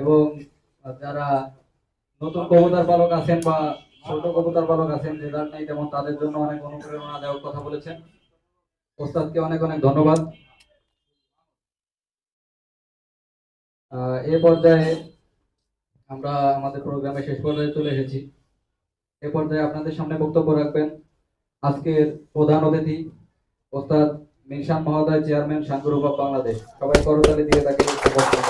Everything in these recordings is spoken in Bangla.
এবং যারা নতুন কবুতর পালক আছেন বা ছোট কবুতর পালক আছেন রেজাল্ট নেই তেমন তাদের জন্য অনেক অনুপ্রেরণাদায়ক কথা বলেছেন। ওস্তাদকে অনেক অনেক ধন্যবাদ। এ পর্যায়ে আমরা আমাদের প্রোগ্রামে শেষ পর্যায়ে চলে এসেছি। এ পর্যায়ে আপনাদের সামনে বক্তব্য রাখবেন আজকের প্রধান অতিথি, ওস্তাদ মিনসান মহোদয়, চেয়ারম্যান সাংগ্রুপ বাংলাদেশ। সবাই করতালি দিয়ে তাকে বক্তব্য রাখবেন।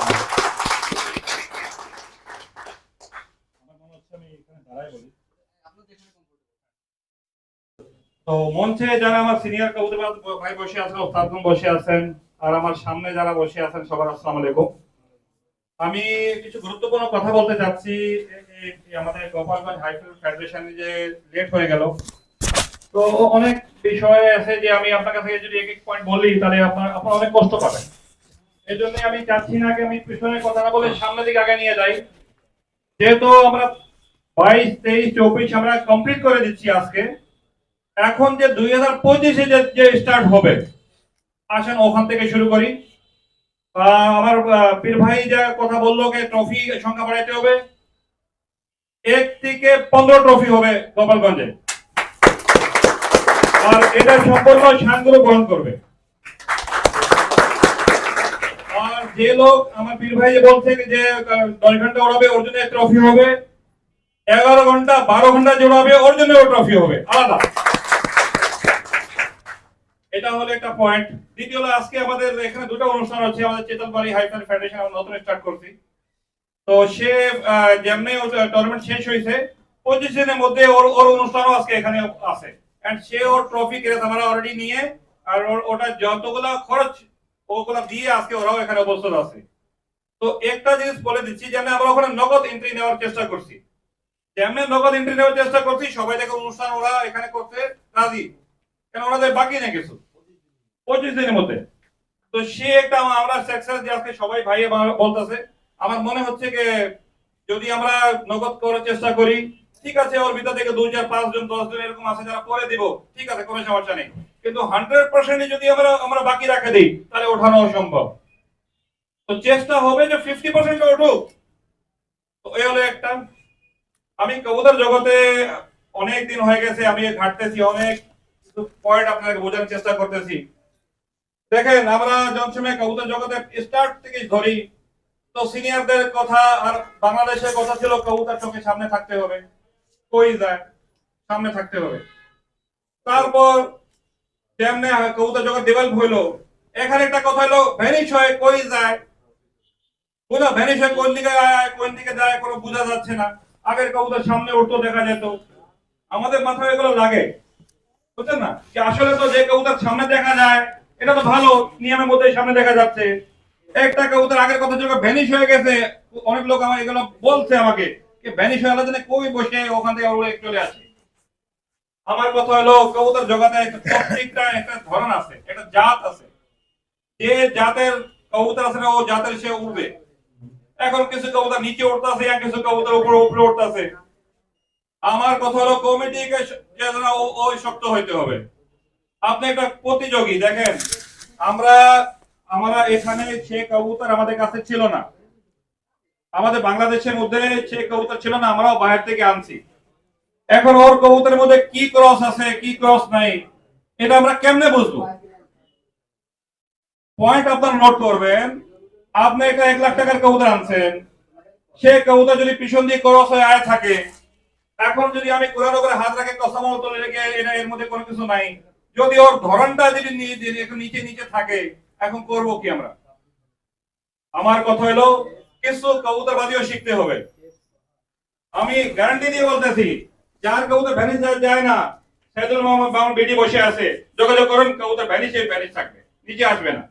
আমার মনে হচ্ছে আমি এখানে দাঁড়াই বলি তো মঞ্চে যারা আমার সিনিয়র কবুতরবাজ ভাই বসে আছেন ওস্তাদগণ বসে আছেন, আর আমার সামনে যারা বসে আছেন, সবার আসসালামু আলাইকুম। আমি কিছু গুরুত্বপূর্ণ কথা বলতে চাচ্ছি। আমাদের গোপালগঞ্জ হাইফিল ফেডারেশনে যে লেট হয়ে গেল। তো অনেক বিষয় আছে যে আমি আপনার কাছে যদি এক এক পয়েন্ট বলি, তাহলে আপনার আপনার অনেক কষ্ট পাবেন। এই জন্য আমি চাচ্ছি না আমি পিছনের কথা না বলে সামনের দিকে আগে নিয়ে যাই। যেহেতু আমরা বাইশ, তেইশ, চব্বিশ আমরা কমপ্লিট করে দিচ্ছি আজকে। এখন যে দুই হাজার পঁচিশে যে স্টার্ট হবে, আসেন, ওখান থেকে শুরু করি। আমার পীর ভাই যা কথা বলল যে ট্রফি সংখ্যা বাড়াইতে হবে। এক থেকে পনেরো ট্রফি হবে গোপালগঞ্জে। আর এটা সম্পূর্ণ সানগুলো গ্রহণ করবে। আর যে লোক, আমার পীর ভাই বলছে যে দশ ঘণ্টা ওড়াবে, ওর জন্য ট্রফি হবে। এগারো ঘণ্টা, বারো ঘণ্টা যে ওড়াবে ওর জন্য ট্রফি হবে। আলাদা। এটা হলো একটা পয়েন্ট দ্বিতীয় হলো, আজকে আমাদের এখানে দুটো অনুষ্ঠান হচ্ছে আমাদের চেতনবাড়ি হাইফাই ফেডারেশন আমরা নতুন স্টার্ট করছি। তো সে যেমনি টুর্নামেন্ট শেষ হয়েছে, পঁচিশ দিনের মধ্যে ওর ওর অনুষ্ঠানও আজকে এখানে আছে। এন্ড সে ওর ট্রফি কেস আমরা অলরেডি নিয়ে, আর ওর, ওটা যতগুলা খরচ, ওগুলা দিয়ে আজকে ওরাও এখানে উপস্থিত আছে। তো একটা জিনিস বলে দিচ্ছি যে আমি আমরা ওখানে নগদ এন্ট্রি নেওয়ার চেষ্টা করছি। যেমনি নগদ এন্ট্রি নেওয়ার চেষ্টা করছি, সবাই দেখে অনুষ্ঠান ওরা এখানে করতে রাজি। কেন ওনাদের বাকি না কিছু? পঁচিশ দিনের মধ্যে। তো সে একটা আমরা সাকসেস যে আজকে সবাই ভাই বলতেছে, আমার মনে হচ্ছে যে যদি আমরা নগদ করার চেষ্টা করি, ঠিক আছে, ওর ভিতর থেকে দুই চার, পাঁচ জন, দশ জন এরকম আছে যারা করে দিব, ঠিক আছে, কোনো সমস্যা নেই। কিন্তু হান্ড্রেড পার্সেন্ট যদি আমরা আমরা বাকি রাখে দিই, তাহলে ওঠানো অসম্ভব। তো চেষ্টা হবে যে ফিফটি পার্সেন্ট উঠুক। তো এই হলো একটা। আমি কবুতর জগতে অনেক দিন হয়ে গেছে, আমি ঘাটতেছি অনেক পয়েন্ট আপনাকে বোঝানোর চেষ্টা করতেছি। দেখেন, আমরা যখন সময় কবুতর জগতে স্টার্ট থেকে ধরি, তো সিনিয়রদের কথা আর বাংলাদেশের কথা ছিল, কবুতর চোখে সামনে থাকতে হবে, কই যায়, সামনে থাকতে হবে। তারপর তেমনি কবুতর জগৎ ডেভেলপ হইল, এখানে একটা কথা হলো ভ্যানিশ হয় কই যায়? বুঝলো ভ্যানিশ হয় কোন দিকে কোন দিকে যায়, কোনো বোঝা যাচ্ছে না। আগের কবুতর সামনে উঠতো, দেখা যেত। আমাদের মাথায় এগুলো লাগে, বুঝছেন না? যে আসলে তো যে কবুতর সামনে দেখা যায় এটা তো ভালো, নিয়মের মধ্যে সামনে দেখা যাচ্ছে। একটা কবুতর আগের কথা যখন ভ্যানিশ হয়ে গেছে। অনেক লোক আমার এগুলো বলছে আমাকে ভ্যানিশ হয়ে গেলে কই বসে? ওখান থেকে উড়ে চলে আসে। আমার কথা হলো, কবুতর জগতে প্রত্যেকটা একটা ধরন আছে, একটা জাত আছে। যে জাতের কবুতর আছে ও জাতের সে উঠবে এখন কিছু কবুতর নিচে উঠতেছে আর কিছু কবুতর উপরে উপরে উঠতেছে আমার কথা হলো কমিটিকে ওই শক্ত হইতে হবে। আপনি একটা প্রতিযোগী, দেখেন। আমরা আমরা এখানে সে কবুতর আমাদের কাছে ছিল না। আমাদের বাংলাদেশের মধ্যে সে কবুতর ছিল না, আমরাও বাইরে থেকে আনছি। এখন ওর কবুতরের মধ্যে কি ক্রস আছে, কি ক্রস নাই, এটা আমরা কেমনে বুঝব? পয়েন্ট আপনারা নোট করবেন, আপনি একটা এক লাখ টাকার কবুতর আনছেন, সে কবুতর যদি পিছন দিয়ে ক্রস হয়ে আয় থাকে, এখন যদি আমি কোরআন করে হাত রাখে কসামল তুলে রেখে এটা এর মধ্যে কোনো কিছু নাই যদি ওর ধরনটা যদি নিচে নিচে থাকে, এখন করব কি আমরা? আমার কথা হলো, কিছু কবুতরবাদিও শিখতে হবে। আমি গ্যারান্টি দিয়ে বলতেছি, যার কবুতর ভ্যানিস যায় না সাইদুল মোহাম্মদ বামন বেটি বসে আছে। যোগাযোগ করুন, কবুতর ভ্যানিসে ভ্যানিস থাকবে। নিচে আসবে না।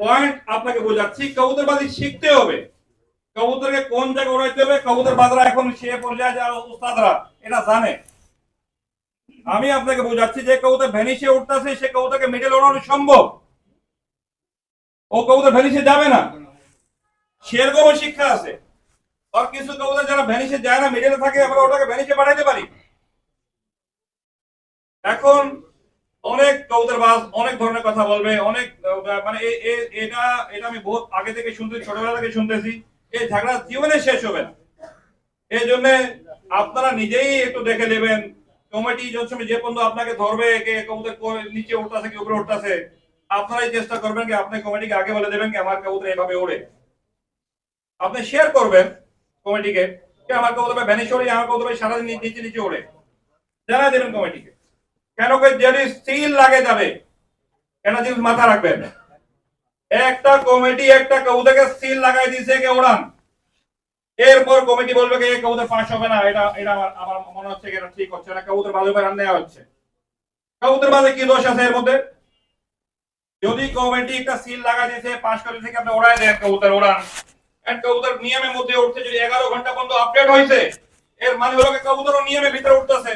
পয়েন্ট আপনাকে বোঝাচ্ছি, কবুতরবাদী শিখতে হবে। কবুতরকে কোন জায়গায় উড়াইতে হবে? কবুতর বাদরা এখন সে পর্যায়ে যারা উস্তাদরা এটা জানে। আমি আপনাকে বোঝাচ্ছি যে কবুতর ভ্যানিসে উঠতেছে, সে কবুতরকে মিডল ওড়ানো সম্ভব। ও কবুতর ভ্যানিসে যাবে না। সেরকমও শিক্ষা আছে। আর কিছু কবুতর যারা ভ্যানিসে যায় না মিডলে থাকে, আমরা ওটাকে ভ্যানিসে পাঠাইতে পারি। এখন অনেক কবুতর বাস অনেক ধরনের কথা বলবে, অনেক মানে এটা এটা আমি বহুত আগে থেকে শুনতে, ছোটবেলা থেকে শুনতেছি। এই ঝগড়া জীবনে শেষ হবে না। এই জন্য আপনারা নিজেই একটু দেখে নেবেন কমিটি যে সময় যে পর্যন্ত আপনাকে ধরবে, কে নিচে উঠতেছে কি উপরে উঠতেছে, আপনারাই চেষ্টা করবেন কি আপনি কমিটিকে আগে বলে দেবেন কি আমার কবুতর এইভাবে ওড়ে। আপনি শেয়ার করবেন কমিটিকে কি আমার কবুতর ভ্যানিশ ওড়ে, আমার কবুতর সারাদিন নিচে নিচে ওড়ে। জানা দেবেন কমিটিকে। কেন যদি সিল লাগে যাবে, কেন জিনিস মাথা রাখবেন? একটা কমিটি একটা কবুতরকে সিল লাগাই দিয়েছে কে ওড়ান। এরপর কমিটি বলবে কি কবুতর পাস হবে না, এটা এটা আমার মনে হচ্ছে এটা ঠিক হচ্ছে না, কবুতর বাজে রান নেওয়া হচ্ছে। কবুতর বাজে কি দোষ আছে এর মধ্যে? যদি কমিটি একটা সিল লাগা দিয়েছে পাস করে থেকে আপনি ওড়াই দেন কবুতর ওড়ান। এন্ড কবুতর নিয়মের মধ্যে উঠছে, যদি এগারো ঘণ্টা পর্যন্ত আপডেট হয়েছে এর মানে হলো কবুতর নিয়মের ভিতরে উঠতেছে।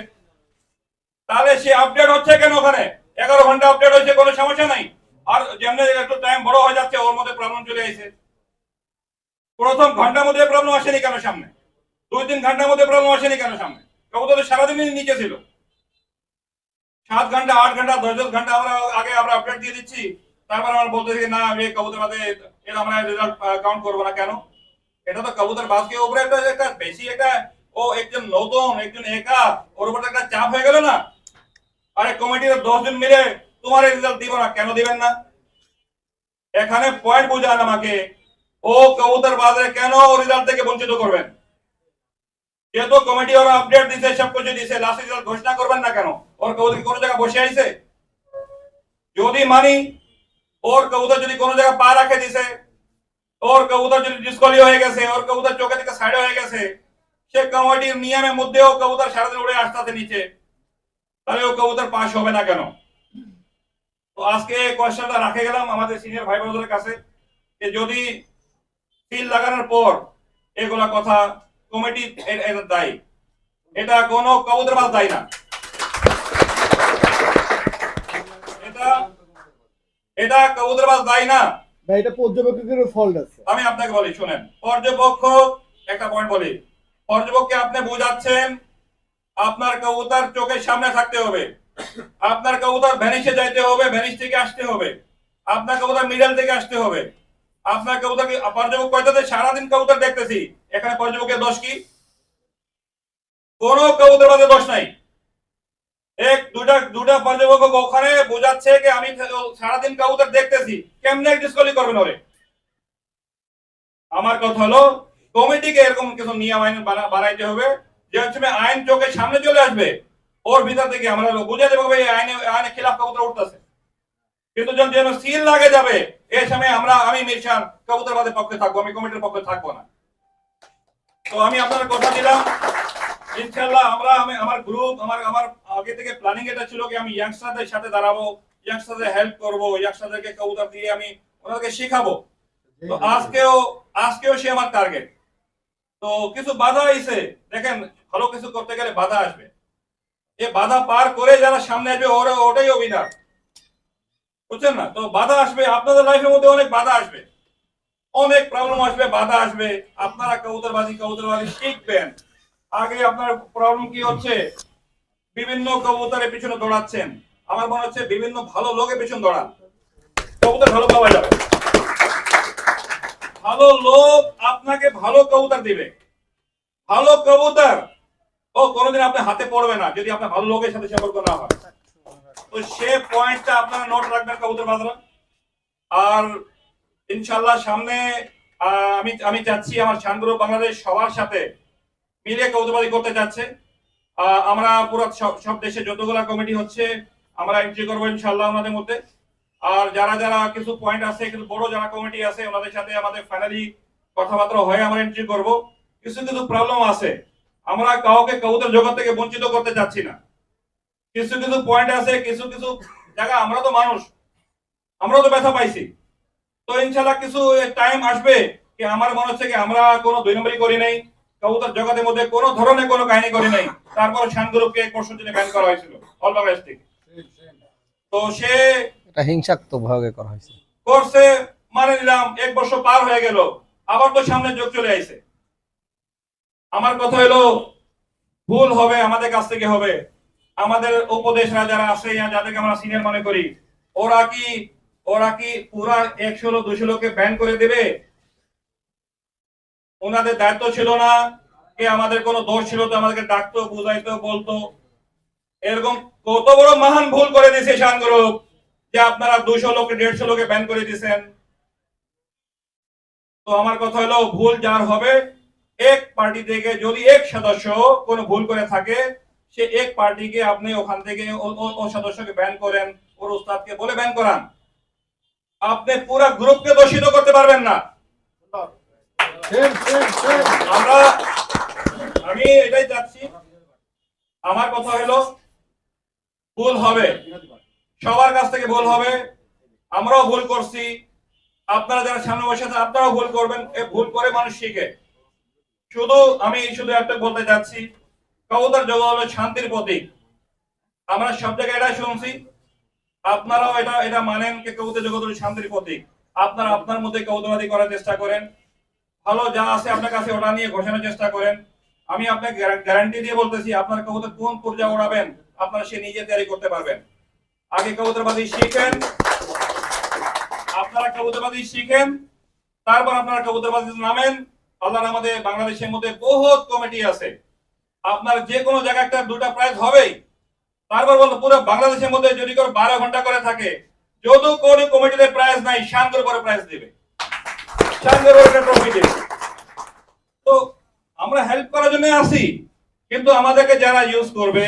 তাহলে সে আপডেট হচ্ছে কেন ওখানে? এগারো ঘণ্টা আপডেট হয়েছে কোনো সমস্যা নাই। আর যেমনি একটু টাইম বড় হয়ে যাচ্ছে, ওর মধ্যে প্রবলেম চলে আসে প্রথম ঘণ্টার মধ্যে প্রবলেম আসেনি কেন সামনে? দুই তিন ঘণ্টার মধ্যে প্রবলেম আসেনি কেন সামনে? কবুতর সারাদিনই নিচে ছিল। সাত ঘণ্টা, আট ঘণ্টা, দশ দশ ঘণ্টা আমরা আগে আমরা আপডেট দিয়ে দিচ্ছি। তারপর আমরা বলতেছি না এই কবুতর বাদে এটা আমরা রেজাল্ট কাউন্ট করব না কেন? এটা তো কবুতর বাসকে উপরে একটা একটা বেশি একটা, ও একজন নতুন, একজন একা, ওর উপর একটা চাপ হয়ে গেল না? আরে কমিটির দশ জন মিলে তোমার রেজাল্ট দিব না, কেন দিবেন না? এখানে পয়েন্ট বোঝান আমাকে। ও কবুতর বাজারে কেন রেজাল্ট থেকে বঞ্চিত করবেন? যেহেতু কমিটি ওরা আপডেট দিছে, সব কিছু দিছে লাস্ট রেজাল্ট ঘোষণা করবেন না কেন? ওর কবুতর কোনো জায়গায় বসে আইছে? যদি মানি, ওর কবুতর যদি কোনো জায়গায় পা রাখে দিছে, ওর কবুতর যদি ডিসকলি হয়ে গেছে, ওর কবুতর চোখে থেকে সাইড হয়ে গেছে, সে কমিটির নিয়মের মধ্যেও কবুতর সারাদিন উড়ে আসতে নিচে। তাহলে ও কবুতর পাস হবে না কেন? তো আজকে কোয়েশ্চেনটা রাখে গেলাম আমাদের সিনিয়র ভাই বোনদের কাছে, যে যদি সিল লাগানোর পর এগুলা কথা কমিটি এ- দায়ী। এটা কোনো কবুতর বাদ দায়ী না। এটা এটা কবুতর বাদ দায়ী না। এটা পর্যবেক্ষকের ফল্ট আছে। আমি আপনাকে বলি শুনেন পর্যবেক্ষক একটা পয়েন্ট বলি। পর্যবেক্ষককে আপনি বুঝাচ্ছেন আপনার কবুতর চোখের সামনে থাকতে হবে। আপনার কবুতর ভ্যানিশে যাইতে হবে ভ্যানিশ থেকে আসতে হবে। আপনার কবুতর মিডল থেকে আসতে হবে। আপনার কবুতর পর্যবেক্ষক কয়টাতে সারাদিন কবুতর দেখতেছি। এখানে পর্যবেক্ষকের দোষ কি? কোন কবুতর বাদে দোষ নাই। এক দুটা দুটা পর্যবেক্ষক ওখানে বোঝাচ্ছে যে আমি সারাদিন কবুতর দেখতেছি। কেমনে ডিসকলি করবেন ওরে? আমার কথা হলো, কমিটিকে এরকম কিছু নিয়ম, আইন বানা- বানাইতে হবে। যে হচ্ছে আইন চোখের সামনে চলে আসবে, ওর ভিতর থেকে আমরা বুঝে দেবো ভাই আইনে আইনে খিলাফ কবুতর উঠতেছে। কিন্তু যেন সিল লাগে যাবে এই সময় আমরা, আমি মিরশান কবুতরবাদের পক্ষে থাকব, আমি কমিটির পক্ষে থাকব না। তো আমি আপনার কথা দিলাম। ইনশাল্লাহ আমরা, আমি, আমার গ্রুপ আমার আমার আগে থেকে প্ল্যানিং এটা ছিল কি আমি ইয়াংস্টারদের সাথে দাঁড়াবো ইয়াংস্টারদের হেল্প করব ইয়াংস্টারদেরকে কবুতর দিয়ে আমি ওনাদেরকে শেখাবো। তো আজকেও আজকেও সে আমার টার্গেট তো কিছু বাধা আইছে দেখেন, ভালো কিছু করতে গেলে বাধা আসবে। এ বাধা পার করে যারা সামনে আসবে, ওরা ওটাই অভিধান বুঝছেন না? তো বাধা আসবে, আপনাদের লাইফের মধ্যে অনেক বাধা আসবে। অনেক প্রবলেম আসবে, বাধা আসবে। আপনারা কবুতরবাজি কবুতরবাজি শিখবেন। আগে আপনার প্রবলেম কি হচ্ছে? বিভিন্ন কবুতরের পিছনে দৌড়াচ্ছেন। আমার মনে হচ্ছে বিভিন্ন ভালো লোকের পিছনে দৌড়ান। কবুতর ভালো পাওয়া যাবে। ভালো লোক আপনাকে ভালো কবুতর দিবে। ভালো কবুতর, ও, কোনোদিন আপনি হাতে পড়বে না, যদি আপনার ভালো লোকের সাথে সম্পর্ক না হয়। তো সে পয়েন্টটা আপনারা নোট রাখবেন কবুতর বাজারা। আর ইনশাল্লাহ সামনে আমি আমি চাচ্ছি আমার শানগুরু বাংলাদেশ সবার সাথে মিলে কবুতরবাজি করতে আহ, আমরা পুরো সব সব দেশে যতগুলা কমিটি হচ্ছে আমরা এন্ট্রি করব ইনশাল্লাহ আমাদের মধ্যে। আর যারা যারা কিছু পয়েন্ট আছে কিছু বড় যারা কমিটি আছে ওনাদের সাথে আমাদের ফাইনালি কথাবার্তা হয়ে আমরা এন্ট্রি করব। কিছু কিছু প্রবলেম আছে। আমরা কাউকে কবুতর জগৎ থেকে বঞ্চিত করতে চাচ্ছি না। কিছু কিছু পয়েন্ট আছে কিছু কিছু জায়গা আমরা তো মানুষ। আমরাও তো ব্যথা পাইছি। তো ইনশাল্লাহ কিছু টাইম আসবে কি আমার মনে হচ্ছে কি আমরা কোনো দুই নম্বরই করি নাই। কবুতর জগতের মধ্যে কোনো ধরনের কোনো কাহিনী করি নাই। তারপর শান গ্রুপকে এক বছর জন্য ব্যান করা হয়েছিল অল বাংলাদেশ থেকে তো সে এটা হিংসাত্মক ভাবে করা হয়েছে। করছে মানে নিলাম এক বছর পার হয়ে গেল আবার তো সামনে যোগ চলে আইছে। আমার কথা হলো ভুল হবে আমাদের কাছ থেকে হবে। আমাদের উপদেশরা যারা আছে যাদেরকে আমরা সিনিয়র মনে করি, ওরা কি ওরা কি পুরা একশো লোক দুশো লোককে ব্যান করে দেবে? ওনাদের দায়িত্ব ছিল না কে আমাদের কোনো দোষ ছিল তো আমাদেরকে ডাকতো, বুঝাইতো, বলতো। এরকম কত বড় মহান ভুল করে দিয়েছে শান যে আপনারা দুশো লোক দেড়শো লোকে ব্যান করে দিয়েছেন। তো আমার কথা হলো, ভুল যার হবে, এক পার্টি থেকে যদি এক সদস্য কোনো ভুল করে থাকে সে এক পার্টিকে আপনি ওখান থেকে ও- সদস্যকে ব্যান করেন, ওর উস্তাদকে বলে ব্যান করান। আপনি পুরো গ্রুপকে দোষিত করতে পারবেন না। আমরা, আমি এটাই চাচ্ছি। আমার কথা হলো, ভুল হবে। সবার কাছ থেকে ভুল হবে। আমরাও ভুল করছি। আপনারা যারা সামনে বসে আপনারাও ভুল করবেন। ভুল করে মানুষ শিখে। শুধু আমি শুধু একটা বলতে চাচ্ছি কবুতর জগৎ হলো শান্তির প্রতীক। আমরা সব জায়গায় এটা শুনছি। আপনারাও এটা এটা মানেন যে কবুতর জগৎ হলো শান্তির প্রতীক। আপনারা আপনার মধ্যে কবুতরবাদী করার চেষ্টা করেন। ভালো যা আছে আপনার কাছে ওটা নিয়ে ঘোষণার চেষ্টা করেন। আমি আপনাকে গ্যারান্টি দিয়ে বলতেছি, আপনার কবুতর কোন পর্যায়ে ওড়াবেন, আপনারা সে নিজে তৈরি করতে পারবেন। আগে কবুতরবাদী শিখেন। আপনারা কবুতরবাদী শিখেন। তারপর আপনারা কবুতরবাদী নামেন। আল্লাহ আমাদের বাংলাদেশের মধ্যে বহুত কমিটি আছে। আপনার যে কোনো জায়গায় দুটা প্রাইজ হবেই। তারপর বলতো পুরো বাংলাদেশের মধ্যে যদি করে বারো ঘণ্টা করে থাকে, যদি কোনো কমিটিতে প্রাইজ নাই শান্তর করে প্রাইজ দেবে। শান্তর করে ট্রফি দেবে। তো আমরা হেল্প করার জন্য আসি, কিন্তু আমাদেরকে যারা ইউজ করবে,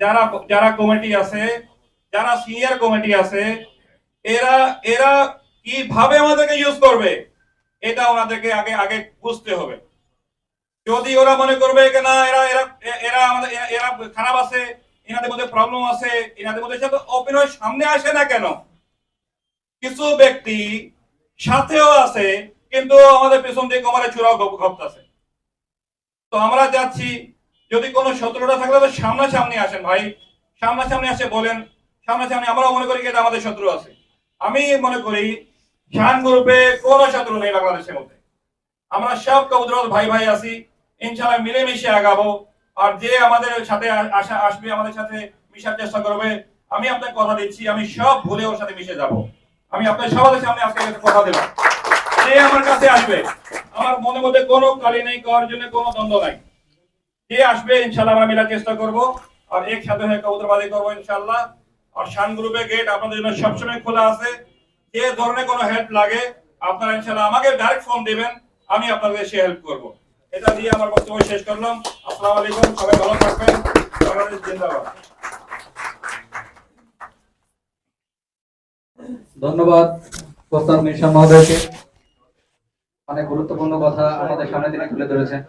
যারা যারা কমিটি আছে, যারা সিনিয়র কমিটি আছে, এরা এরা কীভাবে আমাদেরকে ইউজ করবে, এটা ওনাদেরকে আগে আগে বুঝতে হবে। যদি ওরা মনে করবে যে না, এরা এরা আমাদের, এরা- খারাপ আছে, এনাদের মধ্যে প্রবলেম আছে, এনাদের মধ্যে সাথে অভিনয় সামনে আসে না কেন? কিছু ব্যক্তি সাথেও আছে, কিন্তু আমাদের পেছন দিয়ে কমারে চূড়াও ঘপতাছে। তো আমরা যাচ্ছি, যদি কোনো শত্রুতা থাকলে তো সামনাসামনি আসেন ভাই। সামনাসামনি আসে বলেন, সামনাসামনি আমরাও মনে করি এটা আমাদের শত্রু আছে। আমি মনে করি, শান গ্রুপে কোনো শত্রু নেই বাংলাদেশের মধ্যে। আমরা সব কবুতর ভাই ভাই আছি ইনশাআল্লাহ মিলেমিশে আগাবো। আর যে আমাদের সাথে আসা, আসবে, আমাদের সাথে মিশার চেষ্টা করবে, আমি আপনাকে কথা দিচ্ছি, আমি সব ভুলে ওর সাথে মিশে যাব। আমি আপনার সবার সামনে আজকে কথা দিলাম সে আমার কাছে আসবে। আমার মনে মধ্যে কোনো কালি নেই, করার জন্য কোনো দ্বন্দ্ব নাই। যে আসবে ইনশাল্লাহ আমরা মিলার চেষ্টা করব। আর একসাথে হয়ে কবুতরবাদী করব ইনশাল্লাহ আর শান গ্রুপে গেট আপনাদের জন্য সবসময় খোলা আছে। যে ধরনের কোনো হেল্প লাগে, আপনারা ইনশাল্লাহ আমাকে ডাইরেক্ট ফোন দিবেন, আমি আপনাদের সে হেল্প করব। এটা দিয়ে আমার বক্তব্য শেষ করলাম। আসসালাম আলাইকুম, সবাই ভালো থাকবেন। বাংলাদেশ জিন্দাবাদ। ধন্যবাদ প্রস্তাব মিশন মহোদয়কে। অনেক গুরুত্বপূর্ণ কথা আমাদের সামনে তিনি তুলে ধরেছেন।